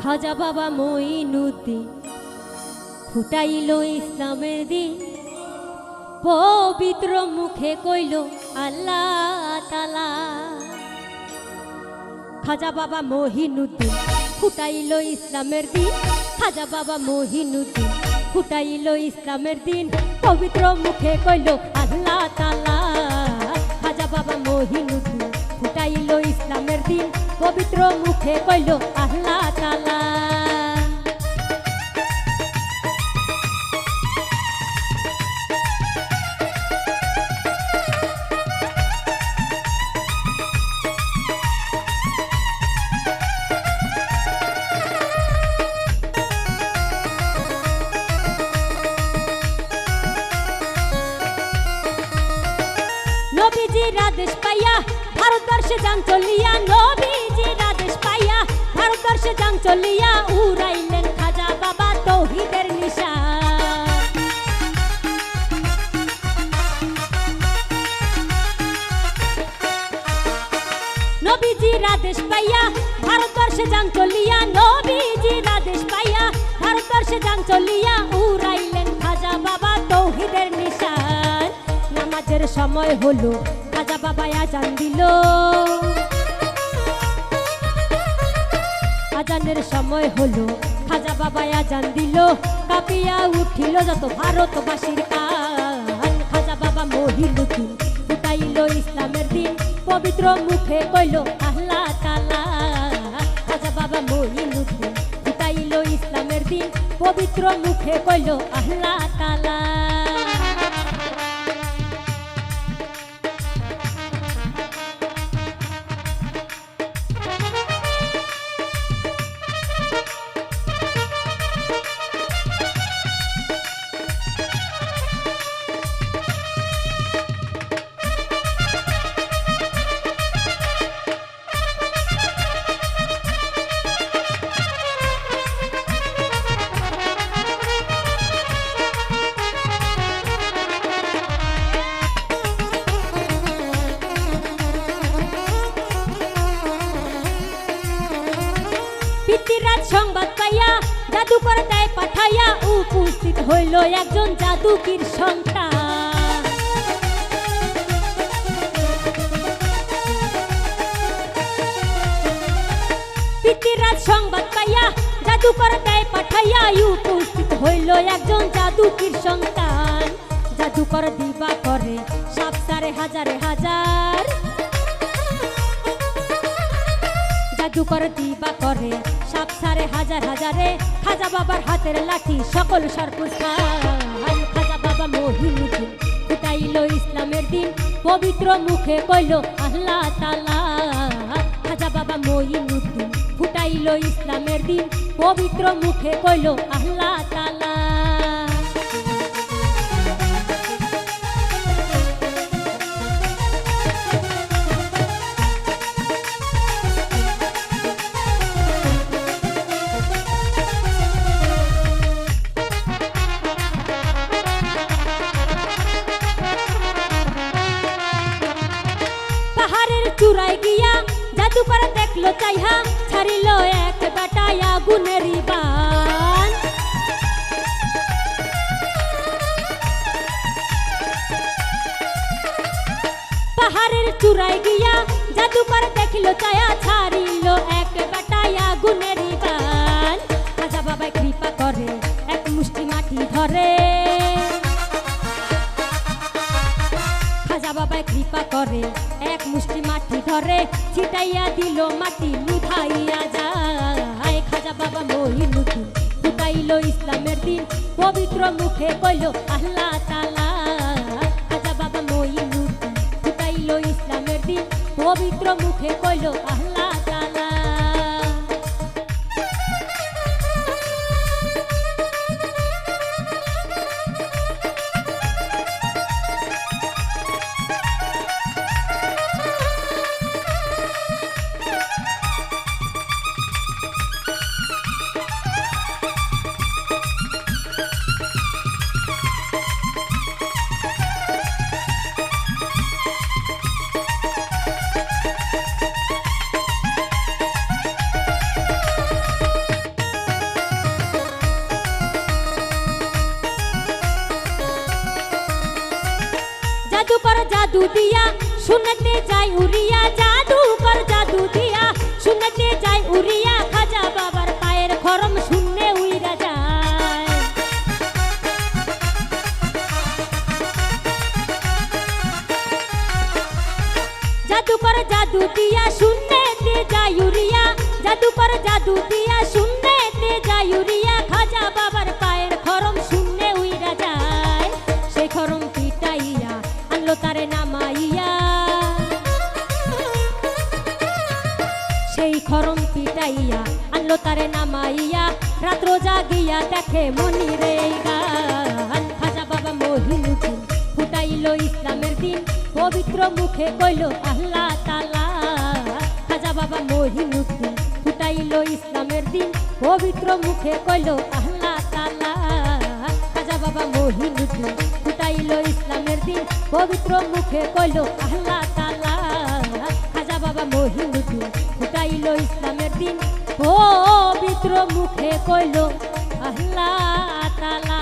খাজা বাবা মঈনুদ্দিন ফুটাইল ইসলামের দিন। পবিত্র মুখে কইল, আল্লাহ তালা খাজা বাবা মহিনুদ্দিন ফুটাইল ইসলামের দিন। খাজা বাবা মহিনুদ্দিন ফুটাইল ইসলামের দিন। পবিত্র মুখে কইল, আল্লাহ তালা পবিত্র মুখে কইল আল্লাহ তালা নবীজির পাইয়া ভারতবর্ষে যান চলিয়া নবীজির চলিয়া উড়াইলেন খাজা বাবা তৌহিদের নিশা। নবীজির আদেশ পাইয়া ভারতবর্ষে যান চলিয়া, নবীজির আদেশ পাইয়া ভারতবর্ষে যান চলিয়া উড়াইলেন খাজা বাবা তৌহিদের নিশান নামাজের সময় হলো, খাজা বাবা আজান দিল। আজানের সময় হলো। খাজা বাবা আজান দিল, কাপিয়া উঠিল যত ভারতবাসীর কান। খাজা বাবা মহিলুদ্দিন ফুটাইল ইসলামের দিন, পবিত্র মুখে কইল, আল্লাহ তালা খাজা বাবা মহিলুদ্দিন ফুটাইল ইসলামের দিন, পবিত্র মুখে কইল, আল্লাহ তালা পিতৃরাজ সংবাদ পাইয়া জাদুকর দেয় পাঠাইয়া উপস্থিত হইল একজন জাদুকির সন্তান। পিতৃরাজ সংবাদ পাইয়া জাদুকর দেয় পাঠাইয়া উপস্থিত হইল একজন জাদুকির সন্তান। জাদুকর দিবা করে সাপ সারে হাজারে জাদুকর দিবা করে সাপ সারে হাজার হাজারে, খাজা বাবার হাতের লাঠি, সকল খান খাজা বাবা মহিনুদ্দিন ফুটাইল ইসলামের দিন, পবিত্র মুখে কইল আল্লাহ তালা খাজা বাবা মহিনুদ্দিন ফুটাইল ইসলামের দিন, পবিত্র মুখে কইল আল্লাহ তালা জাদুকর দেখল চাইহা, ছাড়িল এক বেটায় আগুনেরই বান। পাহাড়ের চূড়ায় গিয়া জাদুকর দেখিল চায়া ছাড়িল এক ধরে ছিটাইয়া দিল মাটি লুঠাইয়া যায়। খাজা বাবা মহিনুদ্দিন ফুটাইল ইসলামের দিন। পবিত্র মুখে কইল, আল্লাহ তালা খাজা বাবা মহিনুদ্দিন ফুটাইল ইসলামের দিন। পবিত্র মুখে কইল, আল্লাহ তালা দিয়া শুনতে যাই উড়িয়া জাদুকর জাদু দিয়া শুনতে যাই উড়িয়া খাজা বাবার পায়ের খরম শূন্যে উইরা যায় জাদুকর জাদু দিয়া শূন্যতে যাই উড়িয়া জাদুকর জাদু দিয়া শূন্যতে যাই উড়িয়া খাজা তারে নামাইয়া রাত্র জাগিয়া দেখে মনিরে গান। খাজা বাবা মহিনুদ্দিন ফুটাইলো ইসলামের দিন, পবিত্র মুখে কইল আল্লাহ তালা খাজা বাবা মহিনুদ্দিন ফুটাইলো ইসলামের দিন, পবিত্র মুখে কইল আল্লাহ তালা খাজা বাবা মহিনুদ্দিন ফুটাইলো ইসলামের দিন, পবিত্র মুখে কইল আল্লাহ তালা খাজা বাবা মহিনুদ্দিন ফুটাইলো ইসলামের দিন পবিত্র মুখে কইল আল্লাহ তালা